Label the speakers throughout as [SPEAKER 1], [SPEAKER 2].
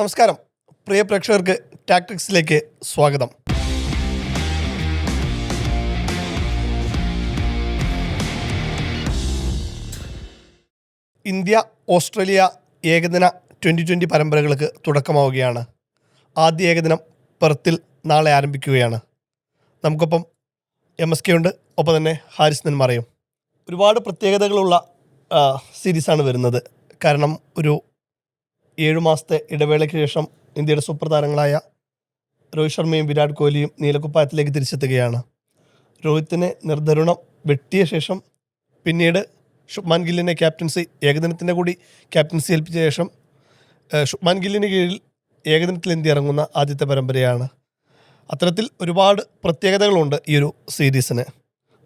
[SPEAKER 1] നമസ്കാരം. പ്രിയ പ്രേക്ഷകർക്ക് ടാക്ടിക്സിലേക്ക് സ്വാഗതം. ഇന്ത്യ ഓസ്ട്രേലിയ ഏകദിന ട്വന്റി ട്വന്റി പരമ്പരകൾക്ക് തുടക്കമാവുകയാണ്. ആദ്യ ഏകദിനം പെർത്തിൽ നാളെ ആരംഭിക്കുകയാണ്. നമുക്കൊപ്പം എം എസ് കെ ഉണ്ട്. ഒപ്പം തന്നെ ഹാരിസ് നെന്മാറയും. ഒരുപാട് പ്രത്യേകതകളുള്ള സീരീസാണ് വരുന്നത്. കാരണം ഒരു ഏഴു മാസത്തെ ഇടവേളയ്ക്ക് ശേഷം ഇന്ത്യയുടെ സൂപ്പർ താരങ്ങളായ രോഹിത് ശർമ്മയും വിരാട് കോഹ്ലിയും നീലക്കുപ്പായത്തിലേക്ക് തിരിച്ചെത്തുകയാണ്. രോഹിത്തിനെ നിർദ്ധരുണം വെട്ടിയ ശേഷം പിന്നീട് ഷുബ്മാൻ ഗില്ലിനെ ക്യാപ്റ്റൻസി ഏകദിനത്തിന്റെ കൂടി ക്യാപ്റ്റൻസി ഏൽപ്പിച്ച ശേഷം ഷുബ്മാൻ ഗില്ലിന് കീഴിൽ ഏകദിനത്തിൽ ഇന്ത്യ ഇറങ്ങുന്ന ആദ്യത്തെ പരമ്പരയാണ്. അത്തരത്തിൽ ഒരുപാട് പ്രത്യേകതകളുണ്ട് ഈ ഒരു സീരീസിന്.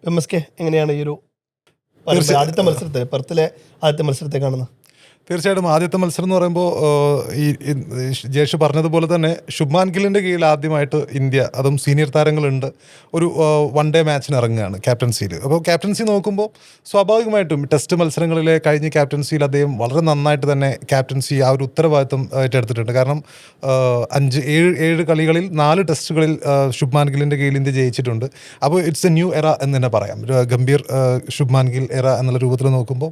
[SPEAKER 1] എം എസ് കെ എങ്ങനെയാണ് ഈ ഒരു? ആദ്യത്തെ മത്സരത്തെ പെർത്തിലെ ആദ്യത്തെ മത്സരത്തെ കാണുന്നത്?
[SPEAKER 2] തീർച്ചയായിട്ടും ആദ്യത്തെ മത്സരം എന്ന് പറയുമ്പോൾ ഈ ജേഷ് പറഞ്ഞതുപോലെ തന്നെ ശുഭ്മാൻ ഗില്ലിന്റെ കീഴിൽ ആദ്യമായിട്ട് ഇന്ത്യ അതും സീനിയർ താരങ്ങളുണ്ട് ഒരു വൺ ഡേ മാച്ചിന് ഇറങ്ങുകയാണ് ക്യാപ്റ്റൻസിയിൽ അപ്പോൾ ക്യാപ്റ്റൻസി നോക്കുമ്പോൾ സ്വാഭാവികമായിട്ടും ടെസ്റ്റ് മത്സരങ്ങളിലെ കഴിഞ്ഞ ക്യാപ്റ്റൻസിയിൽ അദ്ദേഹം വളരെ നന്നായിട്ട് തന്നെ ക്യാപ്റ്റൻസി ആ ഒരു ഉത്തരവാദിത്വം ഏറ്റെടുത്തിട്ടുണ്ട്. കാരണം അഞ്ച് ഏഴ് ഏഴ് കളികളിൽ നാല് ടെസ്റ്റുകളിൽ ശുഭ്മാൻ ഗില്ലിന്റെ കീഴിൽ ഇന്ത്യ ജയിച്ചിട്ടുണ്ട്. അപ്പോൾ ഇറ്റ്സ് എ ന്യൂ എറ എന്ന് തന്നെ പറയാം. ഗംഭീർ ശുഭ്മാൻ ഗിൽ എറ എന്നുള്ള രൂപത്തിൽ നോക്കുമ്പോൾ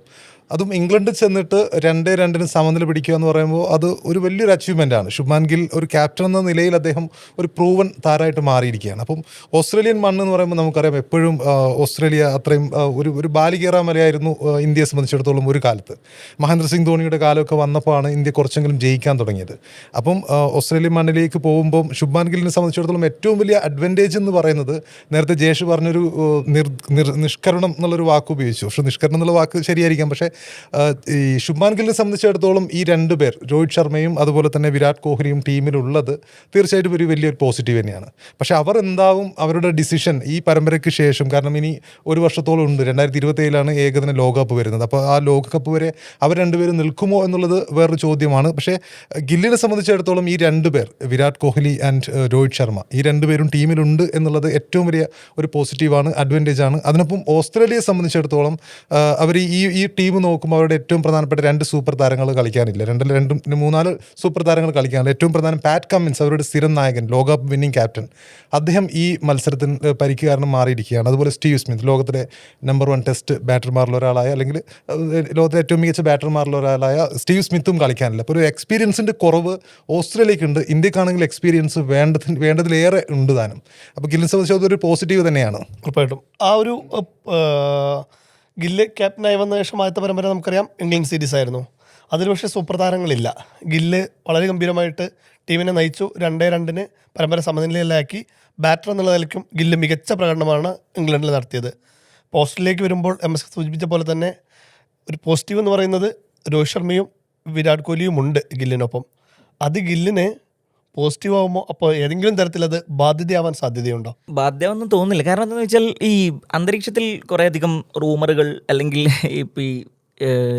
[SPEAKER 2] അതും ഇംഗ്ലണ്ടിൽ ചെന്നിട്ട് രണ്ട് രണ്ടിന് സമനില പിടിക്കുക എന്ന് പറയുമ്പോൾ അത് ഒരു വലിയൊരു അച്ചീവ്മെന്റ് ആണ്. ശുഭ്മാൻ ഗിൽ ഒരു ക്യാപ്റ്റൻ എന്ന നിലയിൽ അദ്ദേഹം ഒരു പ്രൂവൻ താരമായിട്ട് മാറിയിരിക്കുകയാണ്. അപ്പം ഓസ്ട്രേലിയൻ മണ്ണ് എന്ന് പറയുമ്പോൾ നമുക്കറിയാം എപ്പോഴും ഓസ്ട്രേലിയ അത്രയും ഒരു ഒരു ബാലികേറ മലയായിരുന്നു ഇന്ത്യയെ സംബന്ധിച്ചിടത്തോളം ഒരു കാലത്ത്. മഹേന്ദ്ര സിംഗ് ധോണിയുടെ കാലമൊക്കെ വന്നപ്പോഴാണ് ഇന്ത്യ കുറച്ചെങ്കിലും ജയിക്കാൻ തുടങ്ങിയത്. അപ്പം ഓസ്ട്രേലിയൻ മണ്ണിലേക്ക് പോകുമ്പം ശുഭ്മാൻ ഗിലിനെ സംബന്ധിച്ചിടത്തോളം ഏറ്റവും വലിയ അഡ്വാന്റേജ് എന്ന് പറയുന്നത് നേരത്തെ ജേഷ് പറഞ്ഞൊരു നിർ നിഷ്കരണം എന്നുള്ളൊരു വാക്ക് ഉപയോഗിച്ചു. പക്ഷേ നിഷ്കരണം എന്നുള്ള വാക്ക് ശരിയായിരിക്കാം. പക്ഷേ ഈ ശുഭ്മാൻ ഗില്ലിനെ സംബന്ധിച്ചിടത്തോളം ഈ രണ്ട് പേർ രോഹിത് ശർമ്മയും അതുപോലെ തന്നെ വിരാട് കോഹ്ലിയും ടീമിലുള്ളത് തീർച്ചയായിട്ടും ഒരു വലിയൊരു പോസിറ്റീവ് തന്നെയാണ്. പക്ഷേ അവർ എന്താവും? അവരുടെ ഡിസിഷൻ ഈ പരമ്പരയ്ക്ക് ശേഷം കാരണം ഇനി ഒരു വർഷത്തോളം ഉണ്ട്. രണ്ടായിരത്തി ഇരുപത്തേഴിലാണ് ഏകദിന ലോകകപ്പ് വരുന്നത്. അപ്പോൾ ആ ലോകകപ്പ് വരെ അവർ രണ്ടുപേരും നിൽക്കുമോ എന്നുള്ളത് വേറൊരു ചോദ്യമാണ്. പക്ഷേ ഗില്ലിനെ സംബന്ധിച്ചിടത്തോളം ഈ രണ്ട് പേർ വിരാട് കോഹ്ലി ആൻഡ് രോഹിത് ശർമ്മ ഈ രണ്ടുപേരും ടീമിലുണ്ട് എന്നുള്ളത് ഏറ്റവും വലിയ ഒരു പോസിറ്റീവാണ് അഡ്വാന്റേജ് ആണ്. അതിനൊപ്പം ഓസ്ട്രേലിയയെ സംബന്ധിച്ചിടത്തോളം അവർ ഈ ഈ ടീം നോക്കുമ്പോൾ അവരുടെ ഏറ്റവും പ്രധാനപ്പെട്ട രണ്ട് സൂപ്പർ താരങ്ങൾ കളിക്കാനില്ല. രണ്ട് രണ്ടും മൂന്നാൽ സൂപ്പർ താരങ്ങൾ കളിക്കാനില്ല. ഏറ്റവും പ്രധാനം പാറ്റ് കമ്മിൻസ് അവരുടെ സ്ഥിരം നായകൻ ലോകകപ്പ് വിന്നിംഗ് ക്യാപ്റ്റൻ. അദ്ദേഹം ഈ മത്സരത്തിന് പരിക്ക് കാരണം മാറിയിരിക്കുകയാണ്. അതുപോലെ സ്റ്റീവ് സ്മിത്ത് ലോകത്തിലെ നമ്പർ വൺ ടെസ്റ്റ് ബാറ്റർമാരിൽ ഒരാളായ അല്ലെങ്കിൽ ലോകത്തിലെ ഏറ്റവും മികച്ച ബാറ്റർമാരിൽ ഒരാളായ സ്റ്റീവ് സ്മിത്തും കളിക്കാനില്ല. അപ്പോൾ ഒരു എക്സ്പീരിയൻസിന്റെ കുറവ് ഓസ്ട്രേലിയക്കുണ്ട്. ഇന്ത്യക്കാണെങ്കിൽ എക്സ്പീരിയൻസ് വേണ്ടതിന് വേണ്ടതിലേറെ ഉണ്ട് താനും. അപ്പോൾ ഗില്ലിനെ സംബന്ധിച്ചത് ഒരു പോസിറ്റീവ് തന്നെയാണ്.
[SPEAKER 1] ഉറപ്പായിട്ടും. ആ ഒരു ഗില്ല് ക്യാപ്റ്റനായി വന്ന ശേഷം ആദ്യത്തെ പരമ്പര നമുക്കറിയാം ഇംഗ്ലണ്ട് സീരീസ് ആയിരുന്നു. അതിൽ പക്ഷേ സൂപ്പർ താരങ്ങളില്ല. ഗില്ല് വളരെ ഗംഭീരമായിട്ട് ടീമിനെ നയിച്ചു. രണ്ടേ രണ്ടിന് പരമ്പര സമനിലയിലാക്കി. ബാറ്റർ എന്നുള്ള നിലയ്ക്കും ഗില്ല് മികച്ച പ്രകടനമാണ് ഇംഗ്ലണ്ടിൽ നടത്തിയത്. പോസ്റ്റിലേക്ക് വരുമ്പോൾ എം എസ് സൂചിപ്പിച്ച പോലെ തന്നെ ഒരു പോസിറ്റീവ് എന്ന് പറയുന്നത് രോഹിത് ശർമ്മയും വിരാട് കോഹ്ലിയും ഉണ്ട് ഗില്ലിനൊപ്പം. അത് ഗില്ലിന് പോസിറ്റീവ് ആകുമ്പോൾ അപ്പോൾ ഏതെങ്കിലും തരത്തിൽ അത് ബാധ്യതയാവാൻ സാധ്യതയുണ്ടോ?
[SPEAKER 3] ബാധ്യമൊന്നും തോന്നുന്നില്ല. കാരണം എന്താണെന്ന് വെച്ചാൽ ഈ അന്തരീക്ഷത്തിൽ കുറേയധികം റൂമറുകൾ അല്ലെങ്കിൽ ഇപ്പോൾ ഈ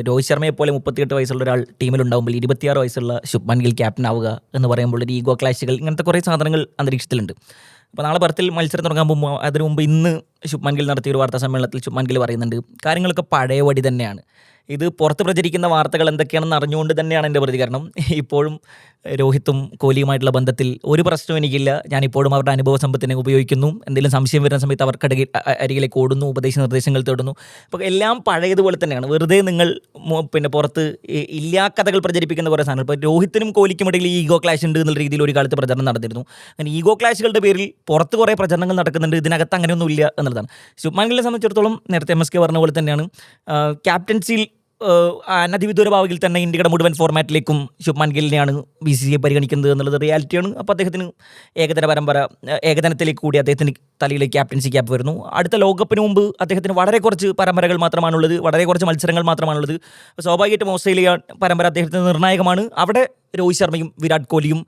[SPEAKER 3] രോഹിത് ശർമ്മയെ പോലെ മുപ്പത്തിയെട്ട് വയസ്സുള്ള ഒരാൾ ടീമിലുണ്ടാകുമ്പോൾ ഇരുപത്തിയാറ് വയസ്സുള്ള ശുഭ്മാൻ ഗിൽ ക്യാപ്റ്റൻ ആവുക എന്ന് പറയുമ്പോൾ ഒരു ഈഗോ ക്ലാഷുകൾ ഇങ്ങനത്തെ കുറേ സാധനങ്ങൾ അന്തരീക്ഷത്തിലുണ്ട്. അപ്പോൾ നാളെ പരത്തിൽ മത്സരം തുടങ്ങാൻ പോകുമ്പോൾ അതിനു മുമ്പ് ഇന്ന് ശുഭ്മാൻ ഗിൽ നടത്തിയ ഒരു വാർത്താ സമ്മേളനത്തിൽ ശുഭ്മാൻ ഗിൽ പറയുന്നുണ്ട് കാര്യങ്ങളൊക്കെ പഴയപടി തന്നെയാണ്. ഇത് പുറത്ത് പ്രചരിക്കുന്ന വാർത്തകൾ എന്തൊക്കെയാണെന്ന് അറിഞ്ഞുകൊണ്ട് തന്നെയാണ് എന്റെ പ്രതികരണം. ഇപ്പോഴും രോഹിത്തും കോഹ്ലിയുമായിട്ടുള്ള ബന്ധത്തിൽ ഒരു പ്രശ്നവും എനിക്കില്ല. ഞാനിപ്പോഴും അവരുടെ അനുഭവ സമ്പത്തിനെ ഉപയോഗിക്കുന്നു. എന്തെങ്കിലും സംശയം വരുന്ന സമയത്ത് അവർക്കടകിൽ അരികിലേക്ക് ഓടുന്നു ഉപദേശ നിർദ്ദേശങ്ങൾ തേടുന്നു. അപ്പോൾ എല്ലാം പഴയതുപോലെ തന്നെയാണ്. വെറുതെ നിങ്ങൾ പിന്നെ പുറത്ത് ഇല്ലാ കഥകൾ പ്രചരിപ്പിക്കുന്ന കുറേ സാധനങ്ങൾ. ഇപ്പോൾ രോഹിത്തിനും കോഹ്ലിക്കും ഇടയിൽ ഈഗോ ക്ലാഷ് ഉണ്ട് എന്നുള്ള രീതിയിൽ ഒരു കാലത്ത് പ്രചരണം നടന്നിരുന്നു. അങ്ങനെ ഈഗോ ക്ലാഷുകളുടെ പേരിൽ പുറത്ത് കുറേ പ്രചരണങ്ങൾ നടക്കുന്നുണ്ട്. ഇതിനകത്ത് അങ്ങനെയൊന്നും ഇല്ല എന്നുള്ളതാണ്. ശുഭ്മാൻ സംബന്ധിച്ചിടത്തോളം നേരത്തെ എം എസ് കെ പറഞ്ഞ പോലെ തന്നെയാണ്. ക്യാപ്റ്റൻസിയിൽ അനധിവിദൂര ഭാവിയിൽ തന്നെ ഇന്ത്യയുടെ മുഴുവൻ ഫോർമാറ്റിലേക്കും ശുഭ്മാൻ ഗില്ലിനെയാണ് ബി സി സി പരിഗണിക്കുന്നത് എന്നുള്ളത് റിയാലിറ്റിയാണ് അപ്പോൾ അദ്ദേഹത്തിന് ഏകദിന പരമ്പര ഏകദിനത്തിലേക്ക് കൂടി അദ്ദേഹത്തിന് തലയിലേക്ക് ക്യാപ്റ്റൻസി ക്യാപ്പ് വരുന്നു. അടുത്ത ലോകകപ്പിന് മുമ്പ് അദ്ദേഹത്തിന് വളരെ കുറച്ച് പരമ്പരകൾ മാത്രമാണുള്ളത് വളരെ കുറച്ച് മത്സരങ്ങൾ മാത്രമാണുള്ളത്. സ്വാഭാവികമായിട്ടും ഓസ്ട്രേലിയ പരമ്പര അദ്ദേഹത്തിന് നിർണായകമാണ്. അവിടെ രോഹിത് ശർമ്മയും വിരാട് കോഹ്ലിയും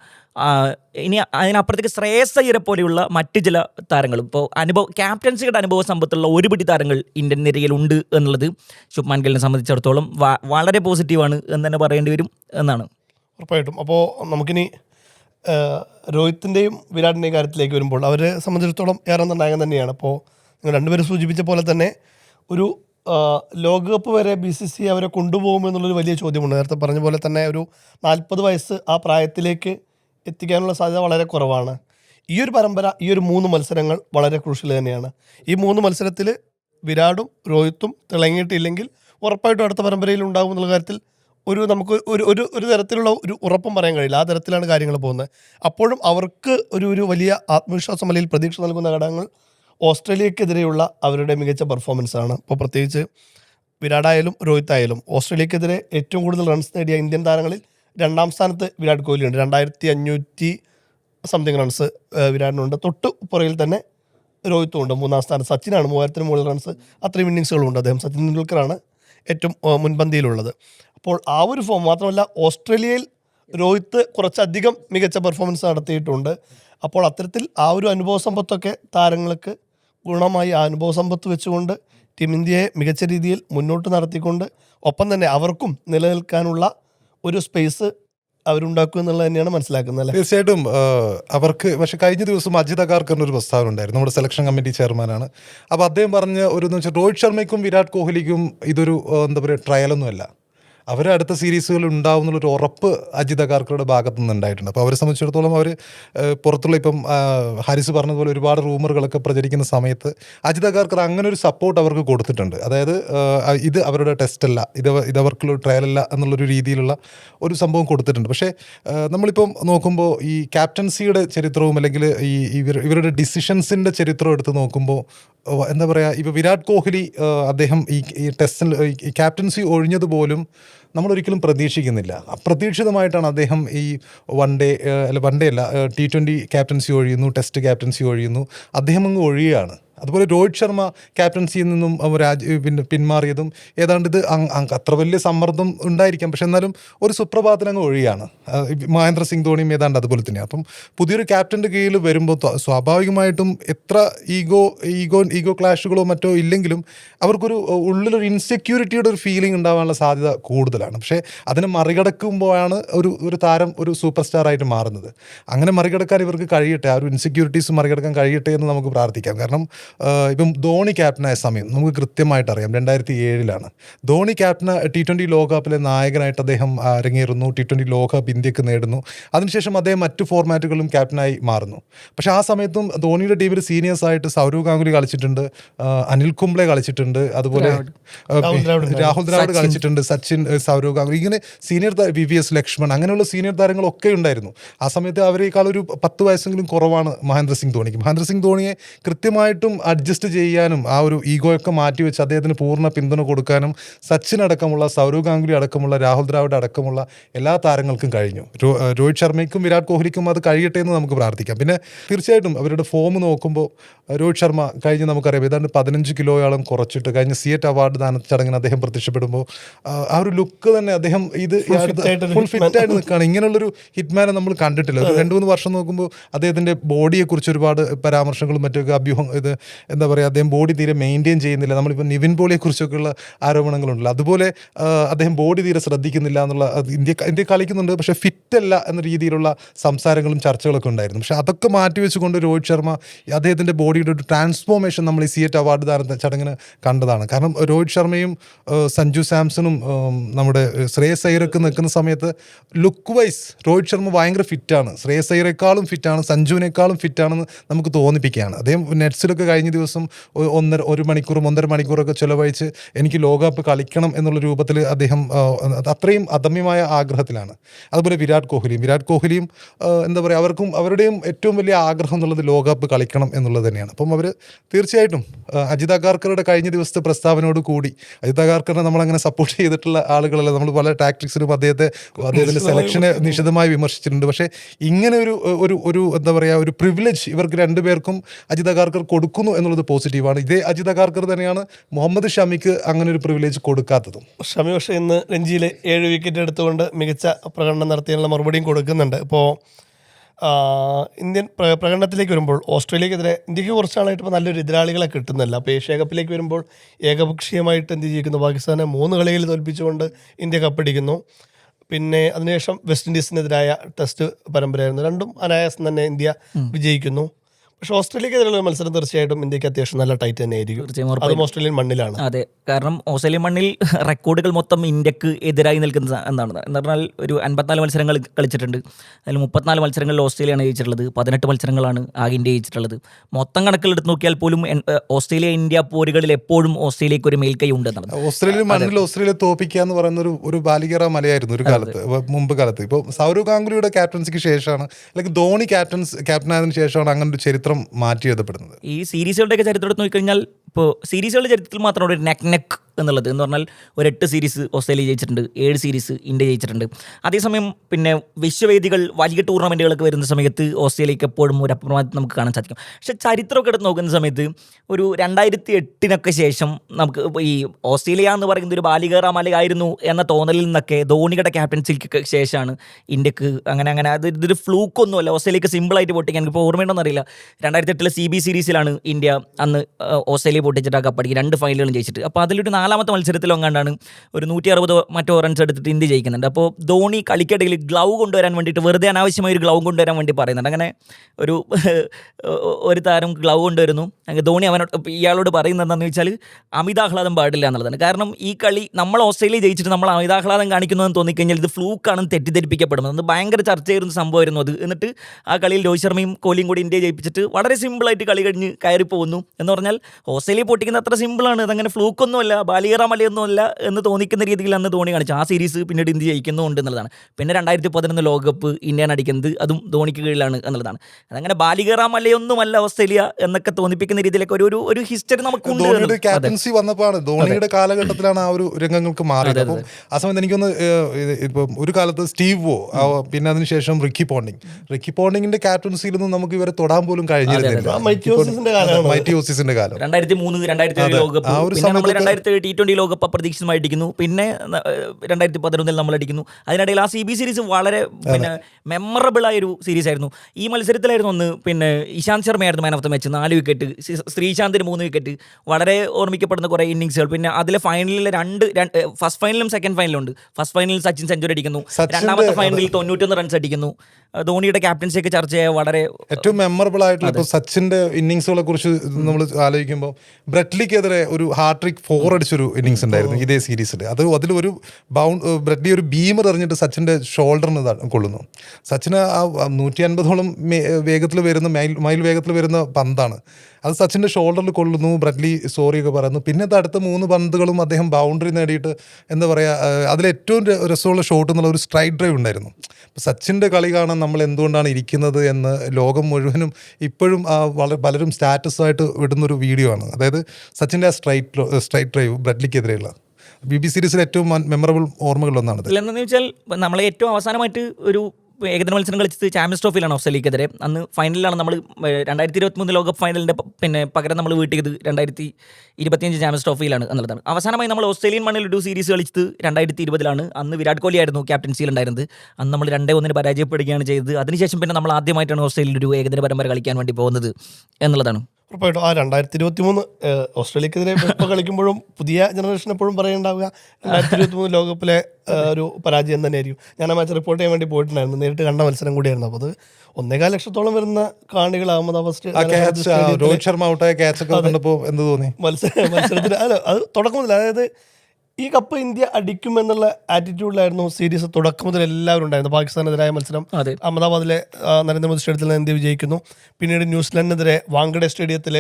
[SPEAKER 3] ഇനി അതിനപ്പുറത്തേക്ക് ശ്രേയസ് അയ്യരെ പോലെയുള്ള മറ്റ് ചില താരങ്ങളും. ഇപ്പോൾ അനുഭവ ക്യാപ്റ്റൻസിയുടെ അനുഭവ സമ്പത്തുള്ള ഒരുപിടി താരങ്ങൾ ഇന്ത്യൻ നിരയിലുണ്ട് എന്നുള്ളത് ശുഭ്മാൻ ഗലിനെ സംബന്ധിച്ചിടത്തോളം വളരെ പോസിറ്റീവാണ് എന്ന് തന്നെ പറയേണ്ടി വരും എന്നാണ്.
[SPEAKER 1] ഉറപ്പായിട്ടും. അപ്പോൾ നമുക്കിനി രോഹിത്തിന്റെയും വിരാടിന്റെയും കാര്യത്തിലേക്ക് വരുമ്പോൾ അവരെ സംബന്ധിച്ചിടത്തോളം ഏറെ നിർണായകം തന്നെയാണ്. അപ്പോൾ നിങ്ങൾ രണ്ടുപേരും സൂചിപ്പിച്ച പോലെ തന്നെ ഒരു ലോകകപ്പ് വരെ ബി സി സി അവരെ കൊണ്ടുപോകുമെന്നുള്ളൊരു വലിയ ചോദ്യമുണ്ട്. നേരത്തെ പറഞ്ഞ പോലെ തന്നെ ഒരു നാൽപ്പത് വയസ്സ് ആ പ്രായത്തിലേക്ക് എത്തിക്കാനുള്ള സാധ്യത വളരെ കുറവാണ്. ഈ ഒരു പരമ്പര ഈ ഒരു മൂന്ന് മത്സരങ്ങൾ വളരെ ക്രൂഷ്യൽ തന്നെയാണ്. ഈ മൂന്ന് മത്സരത്തിൽ വിരാടും രോഹിത്തും തിളങ്ങിയിട്ടില്ലെങ്കിൽ ഉറപ്പായിട്ടും അടുത്ത പരമ്പരയിൽ ഉണ്ടാകും എന്നുള്ള കാര്യത്തിൽ ഒരു നമുക്ക് ഒരു ഒരു ഒരു തരത്തിലുള്ള ഒരു ഉറപ്പും പറയാൻ കഴിയില്ല. ആ തരത്തിലാണ് കാര്യങ്ങൾ പോകുന്നത്. അപ്പോഴും അവർക്ക് ഒരു ഒരു വലിയ ആത്മവിശ്വാസം അല്ലെങ്കിൽ പ്രതീക്ഷ നൽകുന്ന ഘടകങ്ങൾ ഓസ്ട്രേലിയക്കെതിരെയുള്ള അവരുടെ മികച്ച പെർഫോമൻസ് ആണ് ഇപ്പോൾ പ്രത്യേകിച്ച് വിരാടായാലും രോഹിത് ആയാലും ഓസ്ട്രേലിയക്കെതിരെ ഏറ്റവും കൂടുതൽ റൺസ് നേടിയ ഇന്ത്യൻ താരങ്ങളിൽ രണ്ടാം സ്ഥാനത്ത് വിരാട് കോഹ്ലി ഉണ്ട്. രണ്ടായിരത്തി അഞ്ഞൂറ്റി സംതിങ് റൺസ് വിരാടിനുണ്ട്. തൊട്ട് പുറകിൽ തന്നെ രോഹിത്തും ഉണ്ട്. മൂന്നാം സ്ഥാനത്ത് സച്ചിനാണ്. മൂവായിരത്തിന് മുകളിൽ റൺസ് അത്രയും ഇന്നിങ്സുകളും ഉണ്ട് അദ്ദേഹം സച്ചിൻ തെണ്ടുൽക്കറാണ് ഏറ്റവും മുൻപന്തിയിലുള്ളത്. അപ്പോൾ ആ ഒരു ഫോം മാത്രമല്ല ഓസ്ട്രേലിയയിൽ രോഹിത്ത് കുറച്ചധികം മികച്ച പെർഫോമൻസ് നടത്തിയിട്ടുണ്ട്. അപ്പോൾ അത്തരത്തിൽ ആ ഒരു അനുഭവ സമ്പത്തൊക്കെ താരങ്ങൾക്ക് ഗുണമായി ആ അനുഭവ സമ്പത്ത് വെച്ചുകൊണ്ട് ടീം ഇന്ത്യയെ മികച്ച രീതിയിൽ മുന്നോട്ട് നടത്തിക്കൊണ്ട് ഒപ്പം തന്നെ അവർക്കും നിലനിൽക്കാനുള്ള ഒരു സ്പേസ് അവരുണ്ടാക്കും എന്നുള്ളത് തന്നെയാണ് മനസ്സിലാക്കുന്നത് അല്ലേ?
[SPEAKER 2] തീർച്ചയായിട്ടും അവർക്ക് പക്ഷെ കഴിഞ്ഞ ദിവസം അജിത് അഗാർക്കറിന് ഒരു പ്രസ്താവന ഉണ്ടായിരുന്നു. നമ്മുടെ സെലക്ഷൻ കമ്മിറ്റി ചെയർമാനാണ് അപ്പോൾ അദ്ദേഹം പറഞ്ഞ ഒരു എന്ന് വെച്ചാൽ രോഹിത് ശർമ്മയ്ക്കും വിരാട് കോഹ്ലിക്കും ഇതൊരു എന്താ പറയുക ട്രയലൊന്നുമല്ല അവർ അടുത്ത സീരീസുകൾ ഉണ്ടാവും എന്നുള്ളൊരു ഉറപ്പ് അജിത് അഗാർക്കറുടെ ഭാഗത്തു നിന്ന് ഉണ്ടായിട്ടുണ്ട് അപ്പോൾ അവരെ സംബന്ധിച്ചിടത്തോളം അവർ പുറത്തുള്ള ഇപ്പം ഹരിസ് പറഞ്ഞതുപോലെ ഒരുപാട് റൂമറുകളൊക്കെ പ്രചരിക്കുന്ന സമയത്ത് അജിത് അഗാർക്കർ അങ്ങനെ ഒരു സപ്പോർട്ട് അവർക്ക് കൊടുത്തിട്ടുണ്ട്. അതായത് ഇത് അവരുടെ ടെസ്റ്റ് അല്ല ഇത് ഇത് അവർക്കുള്ള ട്രയൽ അല്ല എന്നുള്ളൊരു രീതിയിലുള്ള ഒരു സംഭവം കൊടുത്തിട്ടുണ്ട്. പക്ഷേ നമ്മളിപ്പം നോക്കുമ്പോൾ ഈ ക്യാപ്റ്റൻസിയുടെ ചരിത്രവും അല്ലെങ്കിൽ ഈ ഇവർ ഇവരുടെ ഡിസിഷൻസിന്റെ ചരിത്രം എടുത്ത് നോക്കുമ്പോൾ എന്താ പറയുക ഇപ്പോൾ വിരാട് കോഹ്ലി അദ്ദേഹം ഈ ടെസ്റ്റിൽ ക്യാപ്റ്റൻസി ഒഴിഞ്ഞത് പോലും നമ്മളൊരിക്കലും പ്രതീക്ഷിക്കുന്നില്ല. അപ്രതീക്ഷിതമായിട്ടാണ് അദ്ദേഹം ഈ വൺ ഡേ അല്ല വൺ ഡേ അല്ല ടി ട്വന്റി ക്യാപ്റ്റൻസി ഒഴിയുന്നു ടെസ്റ്റ് ക്യാപ്റ്റൻസി ഒഴിയുന്നു. അദ്ദേഹം അങ്ങ് ഒഴിയുകയാണ്. അതുപോലെ രോഹിത് ശർമ്മ ക്യാപ്റ്റൻസിയിൽ നിന്നും രാജ് പിന്നെ പിന്മാറിയതും ഏതാണ്ട് ഇത് അത്ര വലിയ സമ്മർദ്ദം ഉണ്ടായിരിക്കാം. പക്ഷെ എന്നാലും ഒരു സുപ്രഭാതത്തിൽ അങ്ങ് ഒഴിയാണ്. മഹേന്ദ്ര സിംഗ് ധോണിയും ഏതാണ്ട് അതുപോലെ തന്നെയാണ് അപ്പം പുതിയൊരു ക്യാപ്റ്റന്റെ കീഴിൽ വരുമ്പോൾ സ്വാഭാവികമായിട്ടും എത്ര ഈഗോ ഈഗോ ഈഗോ ക്ലാഷുകളോ മറ്റോ ഇല്ലെങ്കിലും അവർക്കൊരു ഉള്ളിലൊരു ഇൻസെക്യൂരിറ്റിയുടെ ഒരു ഫീലിംഗ് ഉണ്ടാവാനുള്ള സാധ്യത കൂടുതലാണ്. പക്ഷേ അതിനെ മറികടക്കുമ്പോഴാണ് ഒരു ഒരു താരം ഒരു സൂപ്പർ സ്റ്റാർ ആയിട്ട് മാറുന്നത്. അങ്ങനെ മറികടക്കാൻ ഇവർക്ക് കഴിയട്ടെ. ആ ഒരു ഇൻസെക്യൂരിറ്റീസ് മറികടക്കാൻ കഴിയട്ടെ എന്ന് നമുക്ക് പ്രാർത്ഥിക്കാം. കാരണം ഇപ്പം ധോണി ക്യാപ്റ്റനായ സമയം നമുക്ക് കൃത്യമായിട്ട് അറിയാം. രണ്ടായിരത്തി ഏഴിലാണ് ധോണി ക്യാപ്റ്റന് ടി ട്വന്റി ലോകകപ്പിലെ നായകനായിട്ട് അദ്ദേഹം അരങ്ങേറുന്നു. ടി ട്വന്റി ലോകകപ്പ് ഇന്ത്യയ്ക്ക് നേടുന്നു. അതിനുശേഷം അദ്ദേഹം മറ്റ് ഫോർമാറ്റുകളിലും ക്യാപ്റ്റനായി മാറുന്നു. പക്ഷേ ആ സമയത്തും ധോണിയുടെ ടീമിൽ സീനിയേഴ്സ് ആയിട്ട് സൗരവ് ഗാംഗുലി കളിച്ചിട്ടുണ്ട്. അനിൽ കുംബ്ലെ കളിച്ചിട്ടുണ്ട്. അതുപോലെ
[SPEAKER 1] രാഹുൽ ദ്രാവിഡ്
[SPEAKER 2] കളിച്ചിട്ടുണ്ട്. സച്ചിൻ സൗരവ് ഗാംഗുലി. ഇങ്ങനെ senior V V S Laxman അങ്ങനെയുള്ള സീനിയർ താരങ്ങളൊക്കെ ഉണ്ടായിരുന്നു. ആ സമയത്ത് അവരെക്കാൾ ഒരു പത്ത് വയസ്സെങ്കിലും കുറവാണ് മഹേന്ദ്ര സിംഗ് ധോണിക്ക്. മഹേന്ദ്ര സിംഗ് ധോണിയെ കൃത്യമായിട്ടും അഡ്ജസ്റ്റ് ചെയ്യാനും ആ ഒരു ഈഗോയൊക്കെ മാറ്റിവെച്ച് അദ്ദേഹത്തിന് പൂർണ പിന്തുണ കൊടുക്കാനും സച്ചിൻ അടക്കമുള്ള സൗരവ് ഗാംഗുലി അടക്കമുള്ള രാഹുൽ ദ്രാവിഡ് അടക്കമുള്ള എല്ലാ താരങ്ങൾക്കും കഴിഞ്ഞു. രോഹിത് ശർമ്മയ്ക്കും വിരാട് കോഹ്ലിക്കും അത് കഴിയട്ടെ എന്ന് നമുക്ക് പ്രാർത്ഥിക്കാം. പിന്നെ തീർച്ചയായിട്ടും അവരുടെ ഫോം നോക്കുമ്പോൾ രോഹിത് ശർമ്മ കഴിഞ്ഞ് നമുക്കറിയാം ഏതാണ്ട് പതിനഞ്ച് കിലോയോളം കുറച്ചിട്ട് കഴിഞ്ഞ സിയറ്റ് അവാർഡ് ദാന ചടങ്ങിന് അദ്ദേഹം പ്രത്യക്ഷപ്പെടുമ്പോൾ ആ, ഒരു ലുക്ക് തന്നെ അദ്ദേഹം ഇത് ഫുൾ
[SPEAKER 1] ഫിറ്റായിട്ട്
[SPEAKER 2] ഫിറ്റ് ആയിട്ട് നിൽക്കുകയാണ്. ഇങ്ങനെയുള്ളൊരു ഹിറ്റ്മാനെ നമ്മൾ കണ്ടിട്ടില്ല. ഒരു രണ്ട് മൂന്ന് വർഷം നോക്കുമ്പോൾ അദ്ദേഹത്തിന്റെ ബോഡിയെക്കുറിച്ച് ഒരുപാട് പരാമർശങ്ങളും മറ്റൊക്കെ അഭ്യൂഹം ഇത് എന്താ പറയുക അദ്ദേഹം ബോഡി തീരെ മെയിന്റെയിൻ ചെയ്യുന്നില്ല. നമ്മളിപ്പോൾ നിവിൻ പോളിയെക്കുറിച്ചൊക്കെയുള്ള ആരോപണങ്ങളുണ്ടല്ലോ. അതുപോലെ അദ്ദേഹം ബോഡി തീരെ ശ്രദ്ധിക്കുന്നില്ല എന്നുള്ള ഇന്ത്യ ഇന്ത്യ കളിക്കുന്നുണ്ട്. പക്ഷേ ഫിറ്റല്ല എന്ന രീതിയിലുള്ള സംസാരങ്ങളും ചർച്ചകളൊക്കെ ഉണ്ടായിരുന്നു. പക്ഷേ അതൊക്കെ മാറ്റി വെച്ചുകൊണ്ട് രോഹിത് ശർമ്മ അദ്ദേഹത്തിന്റെ ബോഡിയുടെ ഒരു ട്രാൻസ്ഫോർമേഷൻ നമ്മൾ ഈ സിയറ്റ് അവാർഡ് ദാന ചടങ്ങിന് കണ്ടതാണ്. കാരണം രോഹിത് ശർമ്മയും സഞ്ജു സാംസണും നമ്മുടെ ശ്രേയസ് അയ്യരൊക്കെ നിൽക്കുന്ന സമയത്ത് ലുക്ക് വൈസ് രോഹിത് ശർമ്മ ഭയങ്കര ഫിറ്റാണ് ശ്രേയസ് അയ്യരെക്കാളും ഫിറ്റാണ് സഞ്ജുവിനേക്കാളും ഫിറ്റാണെന്ന് നമുക്ക് തോന്നിപ്പിക്കുകയാണ്. അദ്ദേഹം നെറ്റ്സിലൊക്കെ കഴിഞ്ഞ ദിവസം ഒന്നര ഒരു മണിക്കൂറും ഒന്നര മണിക്കൂറൊക്കെ ചിലവഴിച്ച് എനിക്ക് ലോകകപ്പ് കളിക്കണം എന്നുള്ള രൂപത്തിൽ അദ്ദേഹം അത്രയും അദമ്യമായ ആഗ്രഹത്തിലാണ്. അതുപോലെ വിരാട് കോഹ്ലിയും. വിരാട് കോഹ്ലിയും എന്താ പറയുക അവർക്കും അവരുടെയും ഏറ്റവും വലിയ ആഗ്രഹം എന്നുള്ളത് ലോകകപ്പ് കളിക്കണം എന്നുള്ളത് തന്നെയാണ്. അപ്പം അവർ തീർച്ചയായിട്ടും അജിത ഗാർക്കറുടെ കഴിഞ്ഞ ദിവസത്തെ പ്രസ്താവനയോട് കൂടി അജിത അഗാർക്കറിനെ നമ്മളങ്ങനെ സപ്പോർട്ട് ചെയ്തിട്ടുള്ള ആളുകളല്ല. നമ്മൾ പല ടാക്ടിക്സിലും അദ്ദേഹത്തെ അദ്ദേഹത്തിന്റെ സെലക്ഷനെ നിശിതമായി വിമർശിച്ചിട്ടുണ്ട്. പക്ഷേ ഇങ്ങനെ ഒരു ഒരു ഒരു എന്താ പറയുക ഒരു പ്രിവിലേജ് ഇവർക്ക് രണ്ടുപേർക്കും അജിത അഗാർക്കർ കൊടുക്കുന്നു എന്നുള്ളത് പോസിറ്റീവാണ്. ഇതേ അജിത കാർക്കർ തന്നെയാണ് മുഹമ്മദ് ഷമിക്ക് അങ്ങനെ ഒരു പ്രിവിലേജ് കൊടുക്കാത്തതും.
[SPEAKER 1] ഷമി പക്ഷേ ഇന്ന് രഞ്ജിയിൽ ഏഴ് വിക്കറ്റ് എടുത്തുകൊണ്ട് മികച്ച പ്രകടനം നടത്തിയുള്ള മറുപടിയും കൊടുക്കുന്നുണ്ട്. ഇപ്പോൾ ഇന്ത്യൻ പ്ര- പ്രകടനത്തിലേക്ക് വരുമ്പോൾ ഓസ്ട്രേലിയക്കെതിരെ ഇന്ത്യയ്ക്ക് കുറച്ച് നാളായിട്ട് ഇപ്പോൾ നല്ലൊരു എതിരാളികളെ കിട്ടുന്നില്ല. അപ്പോൾ ഏഷ്യ കപ്പിലേക്ക് വരുമ്പോൾ ഏകപക്ഷീയമായിട്ട് ഇന്ത്യ ജയിക്കുന്നു പാകിസ്ഥാനെ മൂന്ന് കളിയിൽ തോൽപ്പിച്ചുകൊണ്ട് ഇന്ത്യ കപ്പടിക്കുന്നു. പിന്നെ അതിനുശേഷം വെസ്റ്റ് ഇൻഡീസിനെതിരായ ടെസ്റ്റ് പരമ്പരയായിരുന്നു. രണ്ടും അനായാസം തന്നെ ഇന്ത്യ വിജയിക്കുന്നു. പക്ഷെ ഓസ്ട്രേലിയക്കെതിരെയുള്ള മത്സരം തീർച്ചയായിട്ടും ഇന്ത്യയ്ക്ക് അത്യാവശ്യം നല്ല ടൈറ്റ് തന്നെയായിരിക്കും.
[SPEAKER 3] തീർച്ചയായും
[SPEAKER 1] ഓസ്ട്രേലിയൻ മണ്ണിലാണ്.
[SPEAKER 3] അതെ കാരണം ഓസ്ട്രേലിയൻ മണ്ണിൽ റെക്കോർഡുകൾ മൊത്തം ഇന്ത്യയ്ക്ക് എതിരായി നിൽക്കുന്ന എന്താണ്? എന്ന് പറഞ്ഞാൽ ഒരു അൻപത്തിനാല് മത്സരങ്ങൾ കളിച്ചിട്ടുണ്ട്. അതിൽ മുപ്പത്തിനാല് മത്സരങ്ങളിൽ ഓസ്ട്രേലിയയാണ് ജയിച്ചിട്ടുള്ളത്. പതിനെട്ട് മത്സരങ്ങളാണ് ആ ഇന്ത്യ ജയിച്ചിട്ടുള്ളത്. മൊത്തം കണക്കിലെടുത്ത് നോക്കിയാൽ പോലും ഓസ്ട്രേലിയ ഇന്ത്യ പോരുകളിൽ എപ്പോഴും ഓസ്ട്രേലിയക്ക് ഒരു മേൽക്കൈ ഉണ്ട്
[SPEAKER 2] ഓസ്ട്രേലിയൻ മണ്ണിൽ ഓസ്ട്രേലിയ തോപ്പിക്കുക എന്ന് പറയുന്ന ഒരു ഒരു ബാലികേറ മലയായിരുന്നു ഒരു കാലത്ത് മുമ്പ് കാലത്ത്. ഇപ്പോൾ സൗരവ് ഗാംഗുലിയുടെ ക്യാപ്റ്റൻസിക്ക് ശേഷമാണ് അല്ലെങ്കിൽ ധോണി ക്യാപ്റ്റൻസ് ക്യാപ്റ്റൻ ക്യാപ്റ്റനായതിനു ശേഷമാണ് അങ്ങനെ ഒരു ചരിത്രം മാറ്റി എഴുതപ്പെടുന്നത്.
[SPEAKER 3] ഈ സീരീസുകളുടെയൊക്കെ ചരിത്രം എടുത്ത് നോക്കിക്കഴിഞ്ഞാൽ ഇപ്പോൾ സീരീസുകളുടെ ചരിത്രത്തിൽ മാത്രം ഒരു നെക്ക് നെക്ക് എന്നുള്ളത്. എന്ന് പറഞ്ഞാൽ ഒരു എട്ട് സീരീസ് ഓസ്ട്രേലിയ ജയിച്ചിട്ടുണ്ട് ഏഴ് സീരീസ് ഇന്ത്യ ജയിച്ചിട്ടുണ്ട്. അതേസമയം പിന്നെ വിശ്വവേദികൾ വലിയ ടൂർണമെന്റുകളൊക്കെ വരുന്ന സമയത്ത് ഓസ്ട്രേലിയക്ക് എപ്പോഴും ഒരു അപ്രമാദം നമുക്ക് കാണാൻ സാധിക്കും. പക്ഷെ ചരിത്രമൊക്കെ എടുത്ത് നോക്കുന്ന സമയത്ത് ഒരു രണ്ടായിരത്തി എട്ടിനൊക്കെ ശേഷം നമുക്ക് ഈ ഓസ്ട്രേലിയ എന്ന് പറയുന്നത് ഒരു ബാലികേറ മലയായിരുന്നു എന്ന തോന്നലിൽ നിന്നൊക്കെ ധോണിയുടെ ക്യാപ്റ്റൻസിക്ക് ശേഷമാണ് ഇന്ത്യയ്ക്ക് അങ്ങനെ അങ്ങനെ അത് ഇതൊരു ഫ്ലൂക്കൊന്നുമല്ല. ഓസ്ട്രേലിയക്ക് സിമ്പിളായിട്ട് പൊട്ടിക്കാൻ. ഇപ്പോൾ ഓർമ്മയുണ്ടോ എന്നറിയില്ല രണ്ടായിരത്തി എട്ടിലെ സി ബി സീരീസിലാണ് ഇന്ത്യ അന്ന് ഓസ്ട്രേലിയ പൊട്ടിച്ചിട്ട് ആ കപ്പടിക്ക് രണ്ട് ഫൈനലുകളും ജയിച്ചിട്ട്. അപ്പോൾ അതിലൊരു നാലാമത്തെ മത്സരത്തിലൊങ്ങാണ്ടാണ് ഒരു നൂറ്റി അറുപത് മറ്റോ റൺസ് എടുത്തിട്ട് ഇന്ത്യ ജയിക്കുന്നുണ്ട്. അപ്പോൾ ധോണി കളിക്കിടയിൽ ഗ്ലൗ കൊണ്ടുവരാൻ വേണ്ടിയിട്ട് വെറുതെ അനാവശ്യമായ ഒരു ഗ്ലൗ കൊണ്ടുവരാൻ വേണ്ടി പറയുന്നുണ്ട്. അങ്ങനെ ഒരു ഒരു താരം ഗ്ലൗ കൊണ്ടുവരുന്നു. അങ്ങനെ ധോണി അവനോട് ഇയാളോട് പറയുന്നത് എന്താണെന്ന് വെച്ചാൽ അമിതാഹ്ലാദം പാടില്ല എന്നുള്ളതാണ്. കാരണം ഈ കളി നമ്മൾ ഓസ്ട്രേലിയ ജയിച്ചിട്ട് നമ്മൾ അമിതാഹ്ലാദം കാണിക്കുന്നതെന്ന് തോന്നിക്കഴിഞ്ഞാൽ ഇത് ഫ്ലൂക്കാണെന്ന് തെറ്റിദ്ധരിപ്പിക്കപ്പെടുന്നത് അത് ഭയങ്കര ചർച്ചയായിരുന്ന സംഭവമായിരുന്നു അത്. എന്നിട്ട് ആ കളിയിൽ രോഹിത് ശർമ്മയും കോഹ്ലിയും കൂടി ഇന്ത്യയെ ജയിപ്പിച്ചിട്ട് വളരെ സിമ്പിളായിട്ട് കളി കഴിഞ്ഞ് കയറി പോകുന്നു എന്ന് പറഞ്ഞാൽ ഓസ്ട്രേലിയ പൊട്ടിക്കുന്ന അത്ര സിമ്പിളാണ് അതങ്ങനെ ഫ്ലൂക്കൊന്നുമല്ല ബാലിയറ മലയൊന്നുമല്ല എന്ന് തോന്നിക്കുന്ന രീതിയിൽ അന്ന് ധോണി കാണിച്ചു. ആ സീരീസ് പിന്നീട് ഇന്ത്യ ജയിക്കുന്നുണ്ട് എന്നുള്ളതാണ്. പിന്നെ രണ്ടായിരത്തി പതിനൊന്ന് ലോകകപ്പ് ഇന്ത്യൻ അടിക്കുന്നത്. അതും ധോണിക്ക് കീഴിലാണ് എന്നുള്ളതാണ്. അതങ്ങനെ ബാലികറ മലയൊന്നുമല്ല ഓസ്ട്രേലിയ എന്നൊക്കെ തോന്നിപ്പിക്കുന്ന രീതിയിലൊക്കെ ഒരു ഒരു ഹിസ്റ്ററി നമുക്ക്
[SPEAKER 2] ക്യാപ്റ്റൻസി വന്നപ്പോഴാണ് ധോണിയുടെ കാലഘട്ടത്തിലാണ് ആ ഒരു രംഗങ്ങൾക്ക് മാറിയത്. അപ്പം ആ സമയത്ത് എനിക്കൊന്ന് ഇപ്പം ഒരു കാലത്ത് സ്റ്റീവ് വോ പിന്നെ അതിനുശേഷം റിക്കി പോണ്ടിങ്. റിക്കി പോണ്ടിങ്ങിന്റെ ക്യാപ്റ്റൻസിയിലൊന്നും നമുക്ക് ഇവരെ തൊടാൻ പോലും കഴിഞ്ഞിരുന്നില്ല.
[SPEAKER 1] മൈറ്റിയോസിന്റെ
[SPEAKER 2] കാലം.
[SPEAKER 3] രണ്ടായിരത്തി മൂന്ന് രണ്ടായിരത്തി ഏഴ് ലോകകപ്പ്. പിന്നെ നമ്മൾ
[SPEAKER 2] രണ്ടായിരത്തി
[SPEAKER 3] രണ്ടായിരത്തി ടി ട്വന്റി ലോകകപ്പ് അപ്രതീക്ഷിതമായി അടിക്കുന്നു പിന്നെ രണ്ടായിരത്തി പതിനൊന്നിൽ നമ്മൾ അടിക്കുന്നു. അതിനിടയിൽ ആ സി ബി സീരീസ് വളരെ പിന്നെ മെമ്മറബിൾ ആയ ഒരു സീരീസ് ആയിരുന്നു. ഈ മത്സരത്തിലായിരുന്നു ഒന്ന് പിന്നെ ഇശാന്ത് ശർമ്മയായിരുന്നു മാൻ ഓഫ് ദ മാച്ച് നാല് വിക്കറ്റ് ശ്രീശാന്തിന് മൂന്ന് വിക്കറ്റ് വളരെ ഓർമ്മിക്കപ്പെടുന്ന കുറേ ഇന്നിങ്സുകൾ പിന്നെ അതിലെ ഫൈനലിൽ രണ്ട് ഫസ്റ്റ് ഫൈനലും സെക്കൻഡ് ഫൈനലും ഉണ്ട്. ഫസ്റ്റ് ഫൈനലിൽ സച്ചിൻ സെഞ്ചുറി അടിക്കുന്നു. രണ്ടാമത്തെ ഫൈനലിൽ തൊണ്ണൂറ്റൊന്ന് റൺസ് അടിക്കുന്നു. ധോണിയുടെ ക്യാപ്റ്റൻസി ഒക്കെ ചർച്ച ചെയ്യാൻ വളരെ
[SPEAKER 2] ഏറ്റവും മെമ്മറബിൾ ആയിട്ടുള്ള ഇപ്പോൾ സച്ചിന്റെ ഇന്നിങ്സുകളെ കുറിച്ച് നമ്മൾ ആലോചിക്കുമ്പോൾ ബ്രെറ്റ്ലിക്കെതിരെ ഒരു ഹാർട്രിക് ഫോർ അടിച്ചൊരു ഇന്നിങ്സ് ഉണ്ടായിരുന്നു ഇതേ സീരീസിൽ അത് അതിൽ ഒരു ബൗണ്ട് ബ്രെറ്റ്ലി ഒരു ബീമർ എറിഞ്ഞിട്ട് സച്ചിന്റെ ഷോൾഡറിന് കൊള്ളുന്നു. സച്ചിന് ആ നൂറ്റി അൻപതോളം വേഗത്തിൽ വരുന്ന മൈൽ മൈൽ വേഗത്തിൽ വരുന്ന പന്താണ്. അത് സച്ചിന്റെ ഷോൾഡറിൽ കൊള്ളുന്നു ബ്രഡ്ലി സോറി ഒക്കെ പറയുന്നു. പിന്നെ അടുത്ത മൂന്ന് പന്തുകളും അദ്ദേഹം ബൗണ്ടറി നേടിയിട്ട് എന്താ പറയുക അതിലേറ്റവും രസമുള്ള ഷോട്ട് എന്നുള്ള ഒരു സ്ട്രൈക്ക് ഡ്രൈവ് ഉണ്ടായിരുന്നു. അപ്പോൾ സച്ചിന്റെ കളി കാണാൻ നമ്മൾ എന്തുകൊണ്ടാണ് ഇരിക്കുന്നത് എന്ന് ലോകം മുഴുവനും ഇപ്പോഴും വളരെ പലരും സ്റ്റാറ്റസ് ആയിട്ട് വിടുന്നൊരു വീഡിയോ ആണ്. അതായത് സച്ചിന്റെ ആ സ്ട്രൈറ്റ് സ്ട്രൈറ്റ് ഡ്രൈവ് ബ്രഡ്ലിക്കെതിരെയുള്ള. ബി ബി സീരീസിൽ ഏറ്റവും മെമ്മറബിൾ ഓർമ്മകളിലൊന്നാണിത്.
[SPEAKER 3] എന്താണെന്ന് വെച്ചാൽ നമ്മളെ ഏറ്റവും അവസാനമായിട്ട് ഒരു ഏകദിന മത്സരം കളിച്ചത് ചാമ്പ്യൻസ് ട്രോഫിയിലാണ് ഓസ്ട്രേലിയക്കെതിരെ അന്ന് ഫൈനലിലാണ് നമ്മൾ രണ്ടായിരത്തി ഇരുപത്തി മൂന്ന് ലോകകപ്പ് ഫൈനലിന്റെ പിന്നെ പകരം നമ്മൾ വീട്ടിയത് രണ്ടായിരത്തി ഇരുപത്തിയഞ്ച് ചാമ്പ്യൻസ് ട്രോഫിയിലാണ് എന്നുള്ളതാണ്. അവസാനമായി നമ്മൾ ഓസ്ട്രേലിയൻ മണ്ണിൽ ഒരു സീരീസ് കളിച്ചത് രണ്ടായിരത്തി ഇരുപതിലാണ് അന്ന് വിരാട് കോഹ്ലി ആയിരുന്നു ക്യാപ്റ്റൻസിയിൽ ഉണ്ടായിരുന്നത്. അന്ന് നമ്മൾ രണ്ടേ ഒന്നിന് പരാജയപ്പെടുകയാണ് ചെയ്തത്. അതിനുശേഷം പിന്നെ നമ്മൾ ആദ്യമായിട്ടാണ് ഓസ്ട്രേലിയയിൽ ഒരു ഏകദിന പരമ്പര കളിക്കാൻ വേണ്ടി പോകുന്നത് എന്നുള്ളതാണ്.
[SPEAKER 1] ഉറപ്പായിട്ടും ആ രണ്ടായിരത്തി ഇരുപത്തി മൂന്ന് ഓസ്ട്രേലിയക്കെതിരെ ഇപ്പോൾ കളിക്കുമ്പോഴും പുതിയ ജനറേഷൻ എപ്പോഴും പറയുണ്ടാവുക. രണ്ടായിരത്തി ഇരുപത്തി മൂന്ന് ലോകകപ്പിലെ ഒരു പരാജയം തന്നെയായിരിക്കും. ഞാൻ ആ മാച്ച് റിപ്പോർട്ട് ചെയ്യാൻ വേണ്ടി പോയിട്ടുണ്ടായിരുന്നു. നേരിട്ട് കണ്ട മത്സരം കൂടിയായിരുന്നു. അപ്പോൾ അത് ഒന്നേകാൽ ലക്ഷത്തോളം വരുന്ന കാണികൾ അഹമ്മദാബാദ് സ്റ്റേ-
[SPEAKER 2] ആ ക്യാച്ച്
[SPEAKER 1] സ്റ്റേഡിയത്തിലെ
[SPEAKER 2] രോഹിത് ശർമ്മ ഔട്ടായ ക്യാച്ച് ഒക്കെ കണ്ടപ്പോൾ എന്ത് തോന്നി.
[SPEAKER 1] മത്സര മത്സരത്തിൽ അല്ല അത് തുടക്കം മുതൽ. അതായത് ഈ കപ്പ് ഇന്ത്യ അടിക്കുമെന്നുള്ള ആറ്റിറ്റ്യൂഡിലായിരുന്നു സീരീസ് തുടക്കം മുതൽ എല്ലാവരും ഉണ്ടായിരുന്നു പാകിസ്ഥാനെതിരായ മത്സരം അഹമ്മദാബാദിലെ നരേന്ദ്രമോദി സ്റ്റേഡിയത്തിൽ ഇന്ത്യ വിജയിക്കുന്നു. പിന്നീട് ന്യൂസിലൻഡിനെതിരെ വാങ്കഡെ സ്റ്റേഡിയത്തിൽ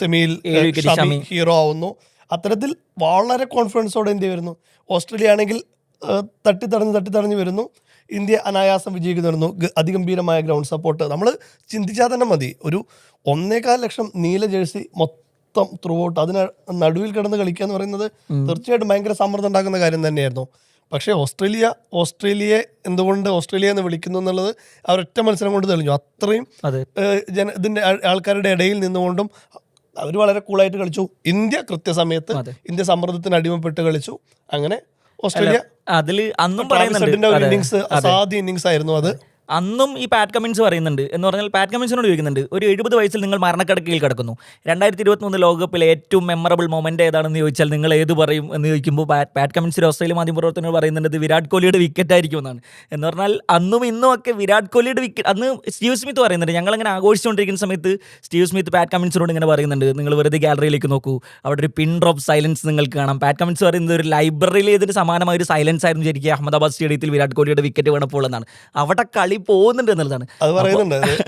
[SPEAKER 1] സെമിയിൽ. ഹീറോ ആവുന്നു. അത്തരത്തിൽ വളരെ കോൺഫിഡൻസോടെ ഇന്ത്യ വരുന്നു. ഓസ്ട്രേലിയ ആണെങ്കിൽ തട്ടിത്തടഞ്ഞ് തട്ടിത്തടഞ്ഞ് വരുന്നു. ഇന്ത്യ അനായാസം വിജയിക്കുന്നു അതിഗംഭീരമായ ഗ്രൗണ്ട് സപ്പോർട്ട് നമ്മൾ ചിന്തിച്ചാൽ തന്നെ മതി. ഒരു ഒന്നേകാൽ ലക്ഷം നീല ജേഴ്സി മൊത്തം ത്രൂ ഔട്ട് അതിന് നടുവിൽ കിടന്ന് കളിക്കുക എന്ന് പറയുന്നത് തീർച്ചയായിട്ടും ഭയങ്കര സമ്മർദ്ദം ഉണ്ടാക്കുന്ന കാര്യം തന്നെയായിരുന്നു. പക്ഷേ ഓസ്ട്രേലിയ ഓസ്ട്രേലിയയെ എന്തുകൊണ്ട് ഓസ്ട്രേലിയ എന്ന് വിളിക്കുന്നു എന്നുള്ളത് അവരൊറ്റ മത്സരം കൊണ്ട് തെളിഞ്ഞു. അത്രയും
[SPEAKER 3] അതെ.
[SPEAKER 1] ജന ഇതിന്റെ ആൾക്കാരുടെ ഇടയിൽ നിന്നുകൊണ്ടും അവർ വളരെ കൂളായിട്ട് കളിച്ചു. ഇന്ത്യ കൃത്യസമയത്ത് ഇന്ത്യ സമ്മർദ്ദത്തിന് അടിമപ്പെട്ട് കളിച്ചു. അങ്ങനെ ഓസ്ട്രേലിയ
[SPEAKER 3] അതിൽ അന്നും
[SPEAKER 1] ഇന്നിങ്സ് അസാധ്യ ഇന്നിങ്സ് ആയിരുന്നു അത്.
[SPEAKER 3] അന്നും ഈ പാറ്റ് കമ്മിൻസ് പറയുന്നുണ്ട് എന്ന് പറഞ്ഞാൽ പാറ്റ് കമ്മിൻസിനോട് ചോദിക്കുന്നുണ്ട് ഒരു എഴുപത് വയസ്സിൽ നിങ്ങൾ മരണക്കിടക്കയിൽ കിടക്കുന്നു. രണ്ടായിരത്തി ഇരുപത്തിമൂന്ന് ലോകകപ്പിലെ ഏറ്റവും മെമ്മറബിൾ മൊമെന്റ് ഏതാണെന്ന് ചോദിച്ചാൽ നിങ്ങൾ ഏത് പറയും? എന്ന് ചോദിക്കുമ്പോൾ പാറ്റ് പാറ്റ് കമിൻസ് ഒരു ഓസ്ട്രേലിയ മാധ്യമപ്രവർത്തനർ പറയുന്നുണ്ട് വിരാട് കോഹ്ലിയുടെ വിക്കറ്റ് ആയിരിക്കും എന്നാണ്. എന്ന് പറഞ്ഞാൽ അന്നും ഇന്നും ഒക്കെ വിരാട് കോഹ്ലിയുടെ വിക്കറ്റ് അന്ന് സ്റ്റീവ് സ്മിത്ത് പറയുന്നുണ്ട് ഞങ്ങളിങ്ങനെ ആഘോഷിച്ചുകൊണ്ടിരിക്കുന്ന സമയത്ത് സ്റ്റീവ് സ്മിത്ത് പാറ്റ് കമ്മിൻസിനോട് ഇങ്ങനെ പറയുന്നുണ്ട് നിങ്ങൾ വെറുതെ ഗാലറിയിലേക്ക് നോക്കൂ. അവിടെ ഒരു പിൻ ഡ്രോപ്പ് സൈലൻസ് നിങ്ങൾക്ക് കാണാം. പാറ്റ് കമ്മിൻസ് പറയുന്നത് ഒരു ലൈബ്രറിയിൽ ഇതിന് സമാനമായ ഒരു സൈലൻസ് ആയിരുന്നു ശരിക്കും അഹമ്മദാബാദ് സ്റ്റേഡിയത്തിൽ വിരാട് കോഹ്ലിയുടെ വിക്കറ്റ് വേണപ്പോൾ എന്നാണ്. അവിടെ കളി പോകുന്നുണ്ട് എന്നുള്ളതാണ്
[SPEAKER 1] അത് പറയുന്നുണ്ട്.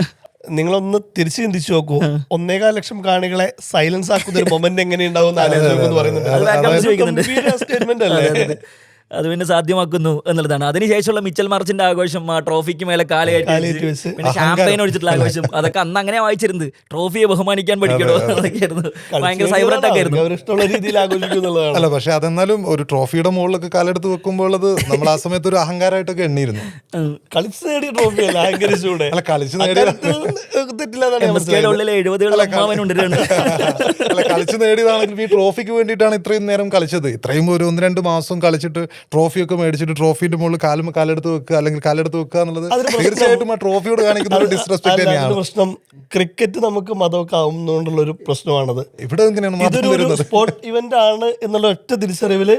[SPEAKER 1] നിങ്ങളൊന്ന് തിരിച്ചു ചിന്തിച്ചു നോക്കൂ. ഒന്നേകാൽ ലക്ഷം കാണികളെ സൈലൻസ് ആക്കുന്ന ഒരു മൊമെന്റ് എങ്ങനെയുണ്ടാവും എന്ന് പറയുന്നുണ്ട്. statement അല്ലേ?
[SPEAKER 3] അതെ, പിന്നെ സാധ്യമാക്കുന്നു എന്നുള്ളതാണ്. അതിനുശേഷമുള്ള മിച്ചൽ മാർച്ചിന്റെ ആഘോഷം ആ ട്രോഫിക്ക് മേലെ കാൽ കയറ്റി വെച്ച്,
[SPEAKER 1] വെച്ച്.
[SPEAKER 3] പിന്നെ ഒഴിച്ചിട്ടുള്ള ആഘോഷം. അതൊക്കെ അന്ന് അങ്ങനെ വായിച്ചിരുന്നത്. ട്രോഫിയെ ബഹുമാനിക്കാൻ പഠിക്കണോ അതൊക്കെയായിരുന്നു ഭയങ്കര സൈബർ അറ്റാക്ക് ആയിരുന്നു
[SPEAKER 1] അവർ ഇഷ്ടമുള്ള രീതിയിൽ ആഘോഷിക്കും എന്നുള്ളതാണ്.
[SPEAKER 2] അല്ല പക്ഷെ അതെന്നാലും ഒരു ട്രോഫിയുടെ മുകളിലൊക്കെ കാലെടുത്ത് വെക്കുമ്പോൾ അത് നമ്മൾ ആ സമയത്ത് ഒരു അഹങ്കാരമായിട്ടൊക്കെ എണ്ണിയിരുന്നു.
[SPEAKER 1] കളിച്ച് നേടിയ ട്രോഫി അല്ല അഹങ്കരിച്ചൂടെ
[SPEAKER 2] അല്ല കളിച്ച് നേടിയതാണെങ്കിൽ ഈ ട്രോഫിക്ക് വേണ്ടിയിട്ടാണ് ഇത്രയും നേരം കളിച്ചത്. ഇത്രയും ഒരു ഒന്ന് രണ്ട് മാസം കളിച്ചിട്ട് ട്രോഫിയൊക്കെ മേടിച്ചിട്ട് ട്രോഫിന്റെ മുകളിൽ കാലും കാലെടുത്ത് വെക്കുക അല്ലെങ്കിൽ കാലെടുത്ത് വെക്കുക എന്നുള്ളത്. തീർച്ചയായിട്ടും ആ ട്രോഫിയോട് കാണിക്കുന്ന ഒരു ഡിസ്റെസ്പെക്ട് തന്നെയാണ്.
[SPEAKER 1] പ്രശ്നം ക്രിക്കറ്റ് നമുക്ക് മതമൊക്കെ ആവുന്നതുകൊണ്ടുള്ള ഒരു പ്രശ്നമാണത്.
[SPEAKER 2] ഇവിടെ എങ്ങനെയാണ്
[SPEAKER 1] ഒരു ഇവന്റ് ആണ് എന്നുള്ള ഒറ്റ തിരിച്ചറിവിൽ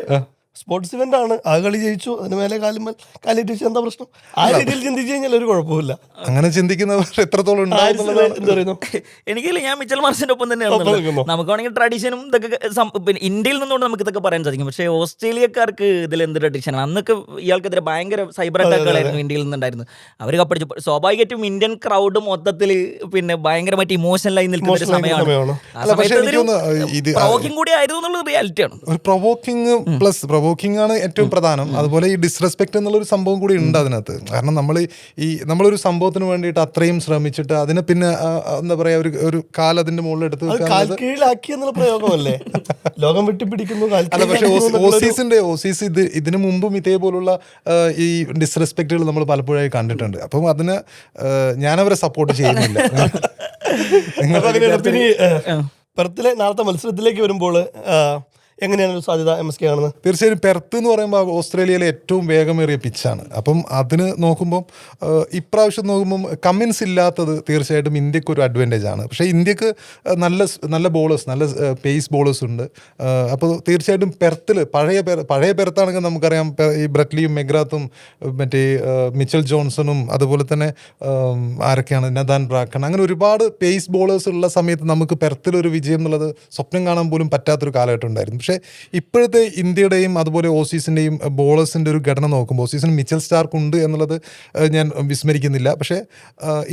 [SPEAKER 1] സ്പോർട്സ് ഇവന്റ് ആണ് ആ കളി ജയിച്ചു. അതിന് മേലെ കാലുമൽ കാലിട്ട് വെച്ച് എന്താ പ്രശ്നം? ആ രീതിയിൽ ചിന്തിച്ചു കഴിഞ്ഞാൽ ഒരു കുഴപ്പമില്ല
[SPEAKER 2] അങ്ങനെ ചിന്തിക്കുന്നവർ എത്രത്തോളം
[SPEAKER 3] എനിക്കില്ല ഞാൻ മിച്ചൽ മാർസിന്റെ ഒപ്പം
[SPEAKER 1] തന്നെ
[SPEAKER 3] തന്നെയാണ്
[SPEAKER 1] നമുക്കാണെങ്കിൽ
[SPEAKER 3] നമുക്ക് വേണമെങ്കിൽ ട്രഡീഷനും ഇതൊക്കെ പിന്നെ ഇന്ത്യയിൽ നിന്നുകൊണ്ട് നമുക്ക് ഇതൊക്കെ പറയാൻ സാധിക്കും. പക്ഷേ ഓസ്ട്രേലിയക്കാർക്ക് ഇതിൽ എന്ത് ട്രഡീഷനാണ് അന്നൊക്കെ ഇയാൾക്കെതിരെ ഭയങ്കര സൈബർ അറ്റാക്കുകളായിരുന്നു ഇന്ത്യയിൽ നിന്നുണ്ടായിരുന്നു. അവർ കപ്പടിച്ചു. സ്വാഭാവികമായിട്ടും ഇന്ത്യൻ ക്രൗഡ് മൊത്തത്തിൽ പിന്നെ ഭയങ്കരമായിട്ട് ഇമോഷണലായി നിൽക്കുന്ന ഒരു സമയമാണ്. കൂടി ആയിരുന്നു എന്നുള്ള റിയാലിറ്റിയാണ്
[SPEAKER 2] ഒരു പ്രൊവോക്കിംഗ് പ്ലസ് പ്രൊവോക്കിംഗ് ആണ് ഏറ്റവും പ്രധാനം. അതുപോലെ ഈ ഡിസ്റെസ്പെക്ട് എന്നുള്ളൊരു സംഭവം കൂടി ഉണ്ട് അതിനകത്ത്. കാരണം നമ്മൾ ഈ നമ്മളൊരു സംഭവത്തിന് വേണ്ടിയിട്ട് അത്രയും ശ്രമിച്ചിട്ട് അതിനെ പിന്നെ എന്താ പറയാ ഒരു ഒരു കാൽ അതിന്റെ എന്നുള്ളത്
[SPEAKER 1] കീഴിലാക്കി എന്നുള്ള പ്രയോഗമല്ലേ? ലോകം വെട്ടിപ്പിടിക്കുന്നു
[SPEAKER 2] അല്ല പക്ഷെ ഓസീസിന്റെ ഓസീസ് ഇത് ഇതിനു മുമ്പും ഇതേപോലുള്ള ഈ ഡിസ്റെസ്പെക്റ്റുകൾ നമ്മൾ പലപ്പോഴായി കണ്ടിട്ടുണ്ട്. അപ്പം അതിന് ഞാനവരെ സപ്പോർട്ട് ചെയ്യുന്നില്ല.
[SPEAKER 1] പെർത്തിലെ നാളത്തെ മത്സരത്തിലേക്ക് വരുമ്പോൾ എങ്ങനെയാണ് സാധ്യത എം എസ് കെ കാണുന്നത്?
[SPEAKER 2] തീർച്ചയായും പെർത്ത് എന്ന് പറയുമ്പോൾ ഓസ്ട്രേലിയയിലെ ഏറ്റവും വേഗമേറിയ പിച്ചാണ് അപ്പം അതിന് നോക്കുമ്പം ഇപ്രാവശ്യം നോക്കുമ്പം കമ്മിൻസ് ഇല്ലാത്തത് തീർച്ചയായിട്ടും ഇന്ത്യയ്ക്ക് ഒരു അഡ്വാന്റേജ് ആണ്. പക്ഷേ ഇന്ത്യയ്ക്ക് നല്ല നല്ല ബോളേഴ്സ് നല്ല പേസ് ബോളേഴ്സ് ഉണ്ട്. അപ്പോൾ തീർച്ചയായിട്ടും പെർത്തിൽ പഴയ പഴയ പെർത്താണെങ്കിൽ നമുക്കറിയാം ഈ ബ്രറ്റ്ലിയും മെഗ്രാത്തും മറ്റേ മിച്ചൽ ജോൺസണും അതുപോലെ തന്നെ ആരൊക്കെയാണ്? നദാൻ ബ്രാക്കൺ. അങ്ങനെ ഒരുപാട് പേസ് ബോളേഴ്സ് ഉള്ള സമയത്ത് നമുക്ക് പെർത്തിൽ ഒരു വിജയം എന്നുള്ളത് സ്വപ്നം കാണാൻ പോലും പറ്റാത്തൊരു കാലഘട്ടം ഉണ്ടായിരുന്നു. ഇപ്പോഴത്തെ ഇന്ത്യയുടെയും അതുപോലെ ഓസീസിന്റെയും ബോളേഴ്സിന്റെ ഒരു ഘടന നോക്കുമ്പോൾ ഓസീസിന് മിച്ചൽ സ്റ്റാർക്ക് ഉണ്ട് എന്നുള്ളത് ഞാൻ വിസ്മരിക്കുന്നില്ല. പക്ഷേ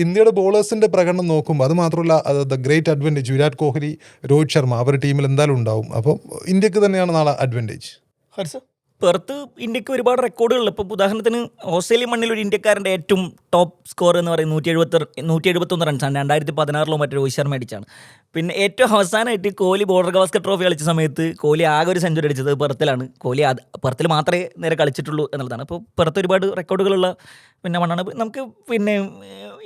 [SPEAKER 2] ഇന്ത്യയുടെ ബോളേഴ്സിന്റെ പ്രകടനം നോക്കുമ്പോൾ അത് മാത്രമല്ല the great advantage Virat Kohli Rohit Sharma അവരുടെ ടീമിൽ എന്തായാലും ഉണ്ടാവും. അപ്പം ഇന്ത്യയ്ക്ക് തന്നെയാണ് നാളെ അഡ്വാന്റേജ്
[SPEAKER 1] ഹരിസ്?
[SPEAKER 3] പെർത്ത് ഇന്ത്യയ്ക്ക് ഒരുപാട് റെക്കോർഡുകൾ ഇപ്പോൾ ഉദാഹരണത്തിന് ഓസ്ട്രേലിയ മണ്ണിൽ ഒരു ഇന്ത്യക്കാരന്റെ ഏറ്റവും ടോപ്പ് സ്കോർ എന്ന് പറയുന്നത് നൂറ്റി എഴുപത്തി നൂറ്റി എഴുപത്തൊന്ന് റൺസാണ് രണ്ടായിരത്തി പതിനാറിലോ മറ്റോ രോഹിത് ശർമ്മ അടിച്ചാണ്. പിന്നെ ഏറ്റവും അവസാനമായിട്ട് കോഹ്ലി ബോർഡർ ഗവാസ്കർ ട്രോഫി കളിച്ച സമയത്ത് കോഹ്ലി ആകെ ഒരു സെഞ്ചുറി അടിച്ചത് പെർത്തിലാണ് കോഹ്ലി അത് പെർത്തിൽ മാത്രമേ നേരെ കളിച്ചിട്ടുള്ളൂ എന്നുള്ളതാണ്. അപ്പോൾ പെർത്ത് ഒരുപാട് റെക്കോർഡുകളുള്ള പിന്നെ മണ്ണാണ് പിന്നെ നമുക്ക് പിന്നെ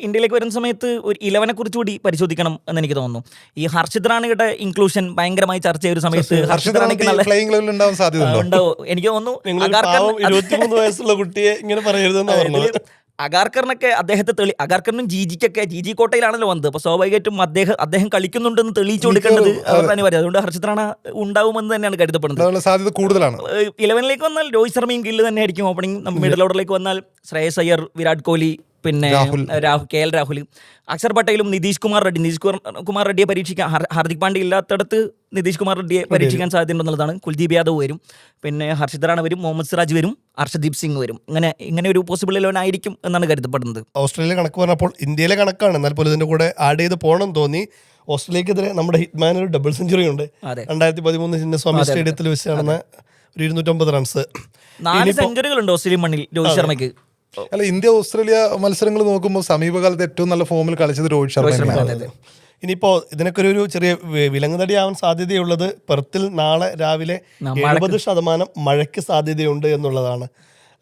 [SPEAKER 3] ഇന്ത്യയിലേക്ക് വരുന്ന സമയത്ത് ഒരു ഇലവനെ കുറിച്ച് കൂടി പരിശോധിക്കണം എന്ന് എനിക്ക് തോന്നുന്നു. ഈ ഹർഷിത് റാണിയുടെ ഇൻക്ലൂഷൻ ഭയങ്കരമായി ചർച്ച ചെയ്ത ഒരു സമയത്ത് ഹർഷിത് റാണിക്ക് നല്ല
[SPEAKER 2] ലെവലിൽ ഉണ്ടാവാൻ സാധ്യത ഉണ്ടോ
[SPEAKER 3] ഉണ്ടാവും. എനിക്ക് തോന്നുന്നു
[SPEAKER 1] വയസ്സുള്ള കുട്ടിയെ ഇങ്ങനെ പറയരുതെന്ന്
[SPEAKER 3] അഗാർക്കറിനൊക്കെ അദ്ദേഹത്തെ തെളി അഗാർക്കറിനും ജിജിക്കൊക്കെ ജി ജി കോട്ടയിലാണല്ലോ വന്നത്. അപ്പോൾ സ്വാഭാവികമായിട്ടും അദ്ദേഹം അദ്ദേഹം കളിക്കുന്നുണ്ടെന്ന് തെളിയിച്ചു കൊടുക്കേണ്ടത് അവരുടെ അനിവാര്യം. അതുകൊണ്ട് ഹർഷിത് റാണ ഉണ്ടാവുമെന്ന് തന്നെയാണ് കരുതപ്പെടുന്നത്.
[SPEAKER 2] സാധ്യത കൂടുതലാണ്.
[SPEAKER 3] ഇലവനിലേക്ക് വന്നാൽ രോഹിത് ശർമ്മയും ഗില്ല് തന്നെ ആയിരിക്കും ഓപ്പണിംഗ് മിഡിൽ ഓർഡറിലേക്ക് വന്നാൽ ശ്രേയസ് അയ്യർ വിരാട് കോഹ്ലി പിന്നെ
[SPEAKER 2] Rahul.
[SPEAKER 3] K L Rahul. Akshar പട്ടേലും നിതീഷ് കുമാർ റെഡ്ഡി. നിതീഷ് കുമാർ- കുമാർ റെഡ്ഡിയെ പരീക്ഷിക്കാൻ ഹാർദിക് പാണ്ഡ്യ ഇല്ലാത്തടത്ത് നിതീഷ് കുമാർ റെഡ്ഡിയെ പരീക്ഷിക്കാൻ സാധ്യതയുണ്ടെന്നുള്ളതാണ്. കുൽദീപ് യാദവ് വരും. പിന്നെ ഹർഷിത് റാണ വരും. മുഹമ്മദ് സിറാജ് വരും. ഹർഷദീപ് സിംഗ് വരും. ഇങ്ങനെ ഇങ്ങനെ ഒരു പോസിബിൾ ഇലവൻ ആയിരിക്കും എന്നാണ് കരുതപ്പെടുന്നത്.
[SPEAKER 1] ഓസ്ട്രേലിയ കണക്ക് പറഞ്ഞപ്പോൾ ഇന്ത്യയിലെ കണക്കാണ്. എന്നാൽ പോലും ഇതിന്റെ കൂടെ ആഡ് ചെയ്ത് പോകണം തോന്നി. ഓസ്ട്രേലിയക്കെതിരെ നമ്മുടെ ഹിറ്റ്മാൻ ഒരു ഡബിൾ സെഞ്ചുറി ഉണ്ട്. രണ്ടായിരത്തി പതിമൂന്ന് ചിന്നസ്വാമി സ്റ്റേഡിയത്തിൽ വെച്ച് നടന്ന ഒരു ഇരുന്നൂറ്റമ്പത് റൺസ്
[SPEAKER 3] നാല് സെഞ്ചുറികളുണ്ട് ഓസ്ട്രേലിയൻ മണ്ണിൽ രോഹിത് ശർമ്മയ്ക്ക്.
[SPEAKER 2] അല്ല ഇന്ത്യ ഓസ്ട്രേലിയ മത്സരങ്ങൾ നോക്കുമ്പോൾ സമീപകാലത്ത് ഏറ്റവും നല്ല ഫോമിൽ കളിച്ചത് രോഹിത് ശർമ്മ
[SPEAKER 1] ഇനിയിപ്പോ ഇതിനൊക്കെ ഒരു- ചെറിയ വിലങ്ങുതടിയാവാൻ സാധ്യതയുള്ളത് പെർത്തിൽ നാളെ രാവിലെ എഴുപത് ശതമാനം മഴയ്ക്ക് സാധ്യതയുണ്ട് എന്നുള്ളതാണ്.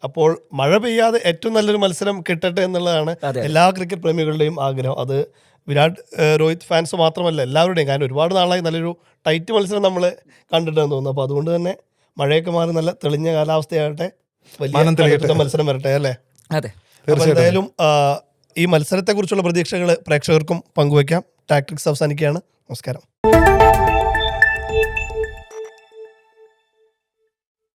[SPEAKER 1] അപ്പോൾ മഴ പെയ്യാതെ ഏറ്റവും നല്ലൊരു മത്സരം കിട്ടട്ടെ എന്നുള്ളതാണ് എല്ലാ ക്രിക്കറ്റ് പ്രേമികളുടെയും ആഗ്രഹം. അത് വിരാട് രോഹിത് ഫാൻസ് മാത്രമല്ല എല്ലാവരുടെയും. കാരണം ഒരുപാട് നാളായി നല്ലൊരു ടൈറ്റ് മത്സരം നമ്മൾ കണ്ടിട്ടുണ്ടെന്ന് തോന്നുന്നു. അപ്പോൾ അതുകൊണ്ട് തന്നെ മഴയൊക്കെ മാറി നല്ല തെളിഞ്ഞ കാലാവസ്ഥയാകട്ടെ. വലിയ മത്സരം വരട്ടെ അല്ലേ?
[SPEAKER 3] അതെ.
[SPEAKER 1] എന്തായാലും ഈ മത്സരത്തെക്കുറിച്ചുള്ള പ്രതീക്ഷകൾ പ്രേക്ഷകർക്കും പങ്കുവയ്ക്കാം. ടാക്ടിക്സ് അവസാനിക്കുകയാണ്. നമസ്കാരം.